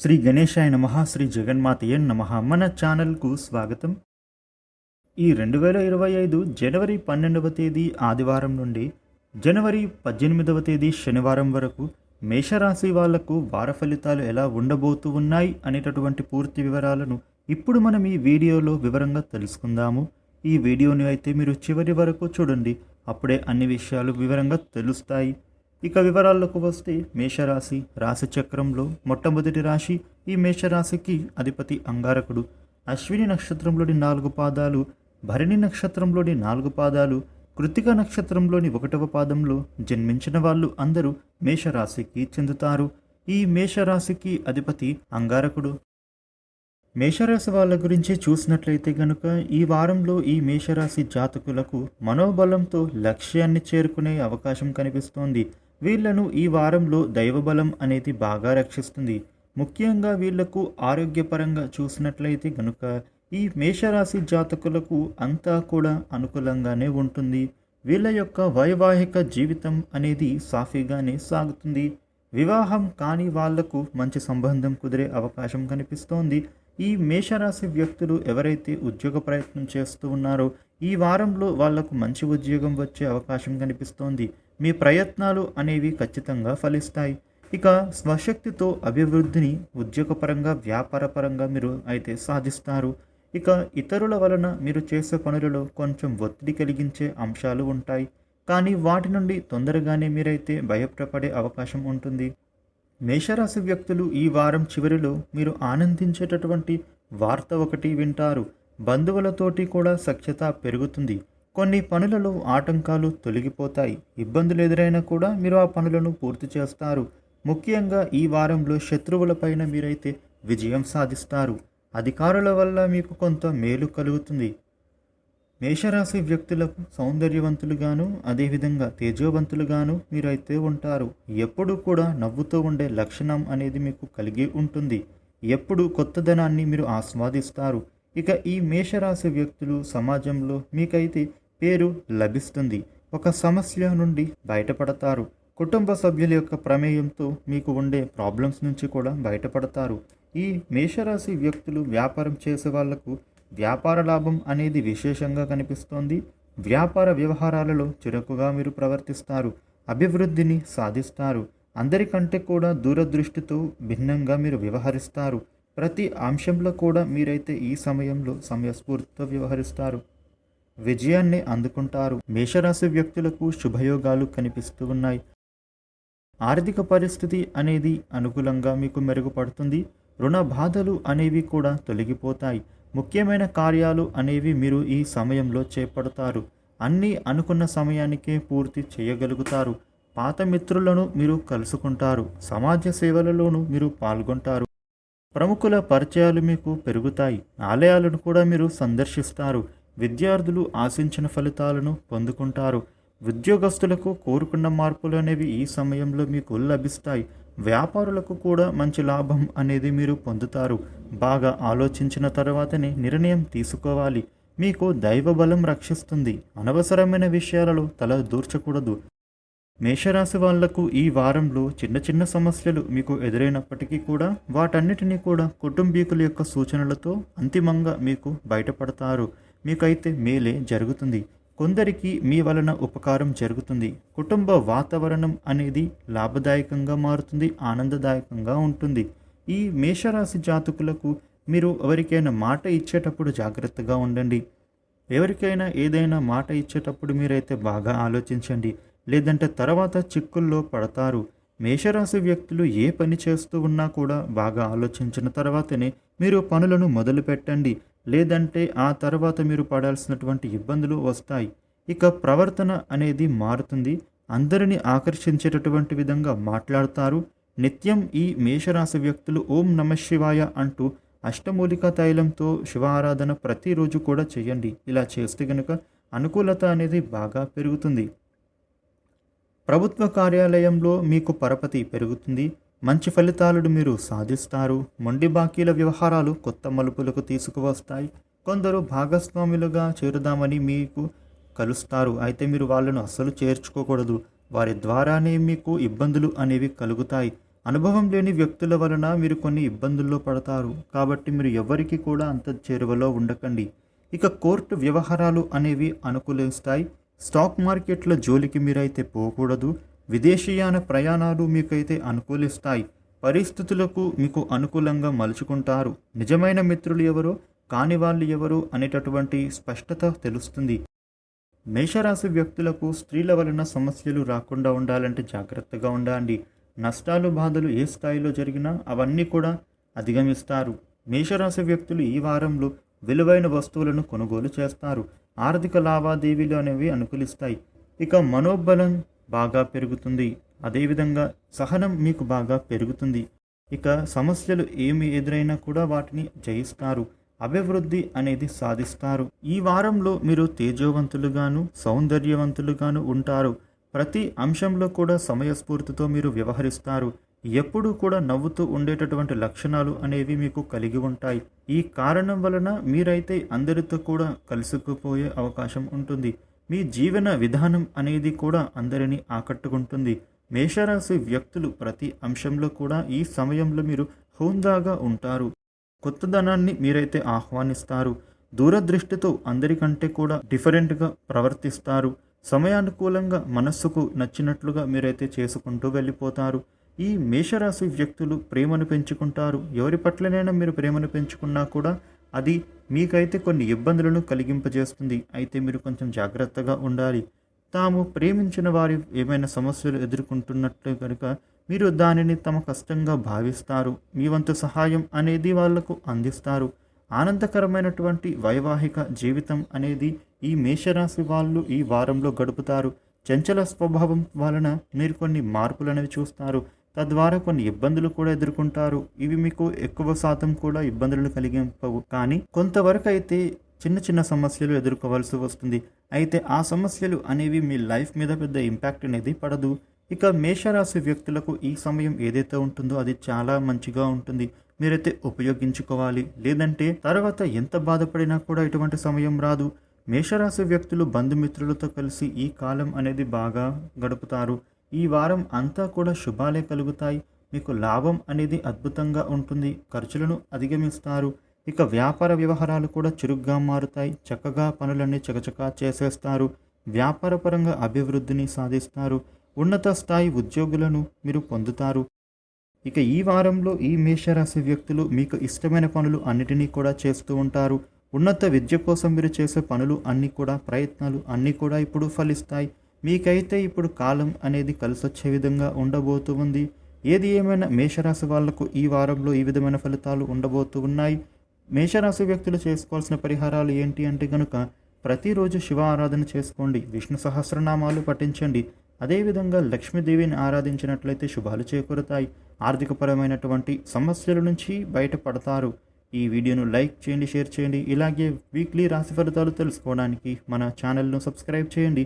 శ్రీ గణేశాయ నమ శ్రీ జగన్మాతయ నమ. మన ఛానల్కు స్వాగతం. ఈ రెండు వేల ఇరవై ఐదు జనవరి పన్నెండవ తేదీ ఆదివారం నుండి జనవరి పద్దెనిమిదవ తేదీ శనివారం వరకు మేషరాశి వాళ్ళకు వార ఫలితాలు ఎలా ఉండబోతూ ఉన్నాయి అనేటటువంటి పూర్తి వివరాలను ఇప్పుడు మనం ఈ వీడియోలో వివరంగా తెలుసుకుందాము. ఈ వీడియోని అయితే మీరు చివరి వరకు చూడండి. అప్పుడే అన్ని విషయాలు వివరంగా తెలుస్తాయి. ఇక వివరాల్లోకి వస్తే మేషరాశి రాశిచక్రంలో మొట్టమొదటి రాశి ఈ మేషరాశికి అధిపతి అంగారకుడు. అశ్విని నక్షత్రంలోని నాలుగు పాదాలు భరణి నక్షత్రంలోని నాలుగు పాదాలు కృతిక నక్షత్రంలోని ఒకటవ పాదంలో జన్మించిన వాళ్ళు అందరూ మేషరాశికి చెందుతారు. ఈ మేషరాశికి అధిపతి అంగారకుడు. మేషరాశి వాళ్ళ గురించి చూసినట్లయితే గనుక ఈ వారంలో ఈ మేషరాశి జాతకులకు మనోబలంతో లక్ష్యాన్ని చేరుకునే అవకాశం కనిపిస్తోంది. వీళ్ళను ఈ వారంలో దైవబలం అనేది బాగా రక్షిస్తుంది. ముఖ్యంగా వీళ్ళకు ఆరోగ్యపరంగా చూసినట్లయితే గనుక ఈ మేషరాశి జాతకులకు అంతా కూడా అనుకూలంగానే ఉంటుంది. వీళ్ళ యొక్క వైవాహిక జీవితం అనేది సాఫీగానే సాగుతుంది. వివాహం కాని వాళ్ళకు మంచి సంబంధం కుదిరే అవకాశం కనిపిస్తోంది. ఈ మేషరాశి వ్యక్తులు ఎవరైతే ఉద్యోగ ప్రయత్నం చేస్తూ ఉన్నారో ఈ వారంలో వాళ్ళకు మంచి ఉద్యోగం వచ్చే అవకాశం కనిపిస్తోంది. మీ ప్రయత్నాలు అనేవి ఖచ్చితంగా ఫలిస్తాయి. ఇక స్వశక్తితో అభివృద్ధిని ఉద్యోగపరంగా వ్యాపారపరంగా మీరు అయితే సాధిస్తారు. ఇక ఇతరుల వలన మీరు చేసే పనులలో కొంచెం ఒత్తిడి కలిగించే అంశాలు ఉంటాయి. కానీ వాటి నుండి తొందరగానే మీరైతే భయపడపడే అవకాశం ఉంటుంది. మేషరాశి వ్యక్తులు ఈ వారం చివరిలో మీరు ఆనందించేటటువంటి వార్త ఒకటి వింటారు. బంధువులతోటి కూడా సఖ్యత పెరుగుతుంది. కొన్ని పనులలో ఆటంకాలు తొలగిపోతాయి. ఇబ్బందులు ఎదురైనా కూడా మీరు ఆ పనులను పూర్తి చేస్తారు. ముఖ్యంగా ఈ వారంలో శత్రువులపైన మీరైతే విజయం సాధిస్తారు. అధికారుల వల్ల మీకు కొంత మేలు కలుగుతుంది. మేషరాశి వ్యక్తులకు సౌందర్యవంతులుగాను అదేవిధంగా తేజోవంతులుగాను మీరైతే ఉంటారు. ఎప్పుడు కూడా నవ్వుతూ ఉండే లక్షణం అనేది మీకు కలిగి ఉంటుంది. ఎప్పుడు కొత్తదనాన్ని మీరు ఆస్వాదిస్తారు. ఇక ఈ మేషరాశి వ్యక్తులు సమాజంలో మీకైతే పేరు లభిస్తుంది. ఒక సమస్య నుండి బయటపడతారు. కుటుంబ సభ్యుల యొక్క ప్రమేయంతో మీకు ఉండే ప్రాబ్లమ్స్ నుంచి కూడా బయటపడతారు. ఈ మేషరాశి వ్యక్తులు వ్యాపారం చేసే వాళ్ళకు వ్యాపార లాభం అనేది విశేషంగా కనిపిస్తోంది. వ్యాపార వ్యవహారాలలో చురుకుగా మీరు ప్రవర్తిస్తారు. అభివృద్ధిని సాధిస్తారు. అందరికంటే కూడా దూరదృష్టితో భిన్నంగా మీరు వ్యవహరిస్తారు. ప్రతి అంశంలో కూడా మీరైతే ఈ సమయంలో సమయస్ఫూర్తితో వ్యవహరిస్తారు. విజయాన్ని అందుకుంటారు. మేషరాశి వ్యక్తులకు శుభయోగాలు కనిపిస్తూ ఉన్నాయి. ఆర్థిక పరిస్థితి అనేది అనుకూలంగా మీకు మెరుగుపడుతుంది. రుణ బాధలు అనేవి కూడా తొలగిపోతాయి. ముఖ్యమైన కార్యాలు అనేవి మీరు ఈ సమయంలో చేపడతారు. అన్నీ అనుకున్న సమయానికే పూర్తి చేయగలుగుతారు. పాత మిత్రులను మీరు కలుసుకుంటారు. సమాజ సేవలలోనూ మీరు పాల్గొంటారు. ప్రముఖుల పరిచయాలు మీకు పెరుగుతాయి. ఆలయాలను కూడా మీరు సందర్శిస్తారు. విద్యార్థులు ఆశించిన ఫలితాలను పొందుకుంటారు. ఉద్యోగస్తులకు కోరుకున్న మార్పులు అనేవి ఈ సమయంలో మీకు లభిస్తాయి. వ్యాపారులకు కూడా మంచి లాభం అనేది మీరు పొందుతారు. బాగా ఆలోచించిన తర్వాతనే నిర్ణయం తీసుకోవాలి. మీకు దైవబలం రక్షిస్తుంది. అనవసరమైన విషయాలలో తల దూర్చకూడదు. మేషరాశి వాళ్ళకు ఈ వారంలో చిన్న చిన్న సమస్యలు మీకు ఎదురైనప్పటికీ కూడా వాటన్నిటినీ కూడా కుటుంబీకుల యొక్క సూచనలతో అంతిమంగా మీకు బయటపడతారు. మీకైతే మేలే జరుగుతుంది. కొందరికి మీ వలన ఉపకారం జరుగుతుంది. కుటుంబ వాతావరణం అనేది లాభదాయకంగా మారుతుంది ఆనందదాయకంగా ఉంటుంది. ఈ మేషరాశి జాతకులకు మీరు ఎవరికైనా మాట ఇచ్చేటప్పుడు జాగ్రత్తగా ఉండండి. ఎవరికైనా ఏదైనా మాట ఇచ్చేటప్పుడు మీరైతే బాగా ఆలోచించండి. లేదంటే తర్వాత చిక్కుల్లో పడతారు. మేషరాశి వ్యక్తులు ఏ పని చేస్తూ ఉన్నా కూడా బాగా ఆలోచించిన తర్వాతనే మీరు పనులను మొదలు పెట్టండి లేదంటే ఆ తర్వాత మీరు పడాల్సినటువంటి ఇబ్బందులు వస్తాయి. ఇక ప్రవర్తన అనేది మారుతుంది. అందరిని ఆకర్షించేటటువంటి విధంగా మాట్లాడతారు. నిత్యం ఈ మేషరాశి వ్యక్తులు ఓం నమ శివాయ అంటూ అష్టమూలిక తైలంతో శివారాధన ప్రతిరోజు కూడా చేయండి. ఇలా చేస్తే గనుక అనుకూలత అనేది బాగా పెరుగుతుంది. ప్రభుత్వ కార్యాలయంలో మీకు పరపతి పెరుగుతుంది. మంచి ఫలితాలను మీరు సాధిస్తారు. మొండి బాకీల వ్యవహారాలు కొత్త మలుపులకు తీసుకువస్తాయి. కొందరు భాగస్వాములుగా చేరుదామని మీకు కలుస్తారు. అయితే మీరు వాళ్ళను అస్సలు చేర్చుకోకూడదు. వారి ద్వారానే మీకు ఇబ్బందులు అనేవి కలుగుతాయి. అనుభవం లేని వ్యక్తుల వలన మీరు కొన్ని ఇబ్బందుల్లో పడతారు. కాబట్టి మీరు ఎవరికి కూడా అంత చేరువలో ఉండకండి. ఇక కోర్టు వ్యవహారాలు అనేవి అనుకూలిస్తాయి. స్టాక్ మార్కెట్ల జోలికి మీరైతే పోకూడదు. విదేశీయాన ప్రయాణాలు మీకైతే అనుకూలిస్తాయి. పరిస్థితులకు మీకు అనుకూలంగా మలుచుకుంటారు. నిజమైన మిత్రులు ఎవరో కాని వాళ్ళు ఎవరు అనేటటువంటి స్పష్టత తెలుస్తుంది. మేషరాశి వ్యక్తులకు స్త్రీల వలన సమస్యలు రాకుండా ఉండాలంటే జాగ్రత్తగా ఉండండి. నష్టాలు బాధలు ఏ స్థాయిలో జరిగినా అవన్నీ కూడా అధిగమిస్తారు. మేషరాశి వ్యక్తులు ఈ వారంలో విలువైన వస్తువులను కొనుగోలు చేస్తారు. ఆర్థిక లావాదేవీలు అనేవి అనుకూలిస్తాయి. ఇక మనోబలం బాగా పెరుగుతుంది. అదేవిధంగా సహనం మీకు బాగా పెరుగుతుంది. ఇక సమస్యలు ఏమి ఎదురైనా కూడా వాటిని జయిస్తారు. అభివృద్ధి అనేది సాధిస్తారు. ఈ వారంలో మీరు తేజోవంతులుగాను సౌందర్యవంతులుగాను ఉంటారు. ప్రతి అంశంలో కూడా సమయస్ఫూర్తితో మీరు వ్యవహరిస్తారు. ఎప్పుడూ కూడా నవ్వుతూ ఉండేటటువంటి లక్షణాలు అనేవి మీకు కలిగి ఉంటాయి. ఈ కారణం వలన మీరైతే అందరితో కూడా కలుసుకుపోయే అవకాశం ఉంటుంది. మీ జీవన విధానం అనేది కూడా అందరినీ ఆకట్టుకుంటుంది. మేషరాశి వ్యక్తులు ప్రతి అంశంలో కూడా ఈ సమయంలో మీరు హోందాగా ఉంటారు. కొత్తదనాన్ని మీరైతే ఆహ్వానిస్తారు. దూరదృష్టితో అందరికంటే కూడా డిఫరెంట్గా ప్రవర్తిస్తారు. సమయానుకూలంగా మనస్సుకు నచ్చినట్లుగా మీరైతే చేసుకుంటూ వెళ్ళిపోతారు. ఈ మేషరాశి వ్యక్తులు ప్రేమను పెంచుకుంటారు. ఎవరి పట్లనైనా మీరు ప్రేమను పెంచుకున్నా కూడా అది మీకైతే కొన్ని ఇబ్బందులను కలిగింపజేస్తుంది. అయితే మీరు కొంచెం జాగ్రత్తగా ఉండాలి. తాము ప్రేమించిన వారి ఏమైనా సమస్యలు ఎదుర్కొంటున్నట్లు కనుక మీరు దానిని తమ కష్టంగా భావిస్తారు. మీ వంతు సహాయం అనేది వాళ్ళకు అందిస్తారు. ఆనందకరమైనటువంటి వైవాహిక జీవితం అనేది ఈ మేషరాశి వాళ్ళు ఈ వారంలో గడుపుతారు. చంచల స్వభావం వలన మీరు కొన్ని మార్పులు అనేవి చూస్తారు. తద్వారా కొన్ని ఇబ్బందులు కూడా ఎదుర్కొంటారు. ఇవి మీకు ఎక్కువ శాతం కూడా ఇబ్బందులను కలిగింపవు. కానీ కొంతవరకు అయితే చిన్న చిన్న సమస్యలు ఎదుర్కోవాల్సి వస్తుంది. అయితే ఆ సమస్యలు అనేవి మీ లైఫ్ మీద పెద్ద ఇంపాక్ట్ అనేది పడదు. ఇక మేషరాశి వ్యక్తులకు ఈ సమయం ఏదైతే ఉంటుందో అది చాలా మంచిగా ఉంటుంది. మీరైతే ఉపయోగించుకోవాలి. లేదంటే తర్వాత ఎంత బాధపడినా కూడా ఇటువంటి సమయం రాదు. మేషరాశి వ్యక్తులు బంధుమిత్రులతో కలిసి ఈ కాలం అనేది బాగా గడుపుతారు. ఈ వారం అంతా కూడా శుభాలే కలుగుతాయి. మీకు లాభం అనేది అద్భుతంగా ఉంటుంది. ఖర్చులను అధిగమిస్తారు. ఇక వ్యాపార వ్యవహారాలు కూడా చురుగ్గా మారుతాయి. చక్కగా పనులన్నీ చకచకా చేసేస్తారు. వ్యాపారపరంగా అభివృద్ధిని సాధిస్తారు. ఉన్నత స్థాయి ఉద్యోగులను మీరు పొందుతారు. ఇక ఈ వారంలో ఈ మేషరాశి వ్యక్తులు మీకు ఇష్టమైన పనులు అన్నిటినీ కూడా చేస్తూ ఉంటారు. ఉన్నత విద్య కోసం మీరు చేసే పనులు అన్నీ కూడా ప్రయత్నాలు అన్నీ కూడా ఇప్పుడు ఫలిస్తాయి. మీకైతే ఇప్పుడు కాలం అనేది కలిసొచ్చే విధంగా ఉండబోతూ ఉంది. ఏది ఏమైనా మేషరాశి వాళ్ళకు ఈ వారంలో ఈ విధమైన ఫలితాలు ఉండబోతూ ఉన్నాయి? మేషరాశి వ్యక్తులు చేసుకోవాల్సిన పరిహారాలు ఏంటి అంటే కనుక ప్రతిరోజు శివ ఆరాధన చేసుకోండి విష్ణు సహస్రనామాలు పఠించండి. అదేవిధంగా లక్ష్మీదేవిని ఆరాధించినట్లయితే శుభాలు చేకూరుతాయి. ఆర్థికపరమైనటువంటి సమస్యల నుంచి బయటపడతారు. ఈ వీడియోను లైక్ చేయండి షేర్ చేయండి. ఇలాగే వీక్లీ రాశి ఫలితాలు తెలుసుకోవడానికి మన ఛానల్ను సబ్స్క్రైబ్ చేయండి.